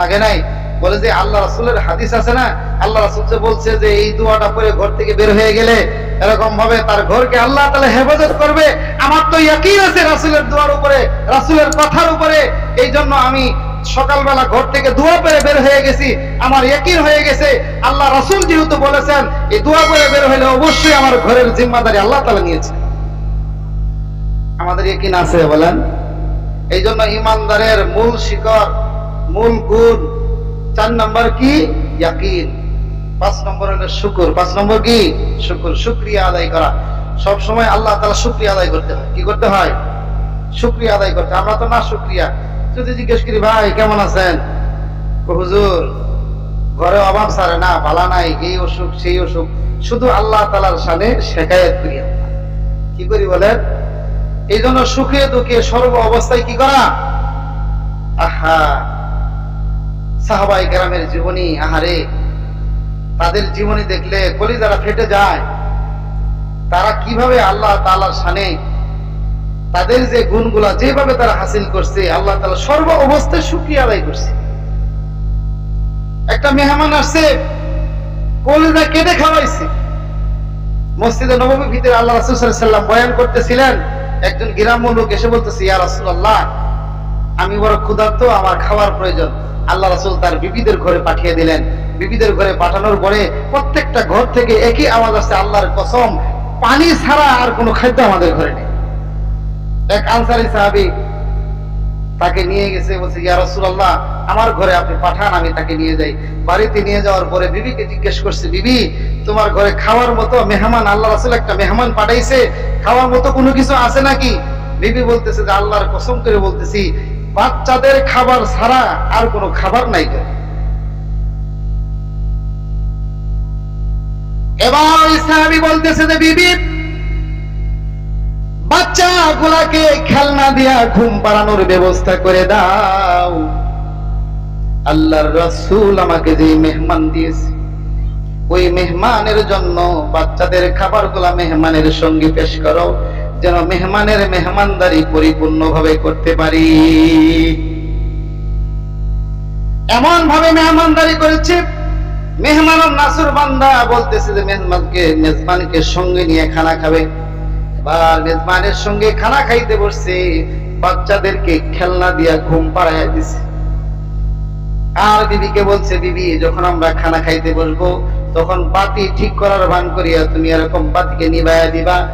লাগে নাই? বলে যে আল্লাহ রাসুলের হাদিস আছে না? আল্লাহ রাসুল যে বলছে যে এই দোয়াটা পরে ঘর থেকে বের হয়ে গেলে এরকম ভাবে তার ঘরকে আল্লাহ তাহলে হেফাজত করবে। আমার তো ইয়াকিন আছে রাসুলের দোয়ার উপরে, রাসুলের কথার উপরে। এই জন্য আমি সকালবেলা ঘর থেকে দোয়া পেরে বের হয়ে গেছি। আমার ইয়াকিন হয়ে গেছে। আল্লাহ রাসুল যেহেতু বলেছেন, এই দোয়া করে বের হলে অবশ্যই আমার ঘরের জিম্মাদারি আল্লাহ তালা নিয়েছে। আমাদের ইয়াকিন আছে বলেন? এই জন্য ইমানদারের মূল শিকড় মূল গুণ চার নম্বর কি? ইয়াকিন। পাঁচ নম্বর হলো শুকুর। পাঁচ নম্বর কি? শুকুর। শুক্রিয়া আদায় করা। সব সময় আল্লাহ তালা শুক্রিয়া আদায় করতে হয়। কি করতে হয়? শুক্রিয়া আদায় করতে। আমরা তো না শুক্রিয়া। যদি জিজ্ঞেস করি, ভাই, কেমন আছেন? হুজুর, ঘরে অভাব সারে না বালা নাই, এই অসুখ, সেই অসুখ। শুধু আল্লাহ তালার সানে শেখায়ত করি কি করি বলেন? এই জন্য সুখে দুঃখে সর্ব অবস্থায় কি করা? আহা সাহাবাই গ্রামের জীবনী, আহারে, তাদের জীবনী দেখলে কলিজারা ফেটে যায়। তারা কীভাবে আল্লাহ তালার সানে তাদের যে গুণগুলা যেভাবে তারা হাসিল করছে, আল্লাহ তালা সর্ব অবস্থায় সুক্রিয়া আদায় করছে। একটা মেহমান আসছে, কলিজা কেটে খাওয়াইছে। মসজিদে নবমীর ভিতরে আল্লাহ রাসূল সাল্লাল্লাহু সাল্লাম বয়ান করতেছিলেন, একজন গ্রাম্য লোক এসে বলতেছে, ইয়া রাসূলুল্লাহ, আমি বড় ক্ষুধার্ত, আমার খাওয়ার প্রয়োজন। আল্লাহ রাসূল তার বিবিদের ঘরে পাঠিয়ে দিলেন। বিবিদের ঘরে পাঠানোর পরে প্রত্যেকটা ঘর থেকে একই আওয়াজ আসছে, আল্লাহর কসম, পানি ছাড়া আর কোনো খাদ্য আমাদের ঘরে নেই। এক আনসারি সাহাবী তাকে নিয়ে গেছে, বলছে, ইয়া রাসূলুল্লাহ, আমার ঘরে আপনি পাঠান, আমি তাকে নিয়ে যাই। বাড়িতে নিয়ে যাওয়ার পরে বিবিকে জিজ্ঞেস করছে, বিবি, তোমার ঘরে খাওয়ার মতো মেহমান, আল্লাহ রাসূল একটা মেহমান পাঠাইছে, খাওয়ার মতো কোনো কিছু আছে নাকি? বিবি বলতেছে যে, আল্লাহর কসম করে বলতেছি বাচ্চাদের খাবার ছাড়া আর কোনো খাবার নাই তো। এবার সাহাবী বলতেছে যে, বিবি বাচ্চা গুলাকে খেলনা দিয়া ঘুম পাড়ানোর ব্যবস্থা করে দাও। আল্লাহর রসুল আমাকে যে মেহমান দিয়েছে, ওই মেহমানের জন্য বাচ্চাদের খাবারগুলা মেহমানের সঙ্গে পেশ করো। যেন মেহমানের মেহমানদারি পরিপূর্ণ ভাবে করতে পারি। এমন ভাবে মেহমানদারি করেছে, মেহমান নাসুর বান্দা বলতেছে যে, মেহমানকে সঙ্গে নিয়ে খানা খাবে। এবার সঙ্গে খানা খাইতে বসছে, বাচ্চাদেরকে খেলনা দিয়া ঘুম পাড়াইয়া দিছে। আর বিবিকে বলছে, বিবি, যখন আমরা খানা খাইতে বসবো, তখন বাতি ঠিক করার ভান করিয়া তুমি এরকম বাতিকে নিবাইয়া দিবা।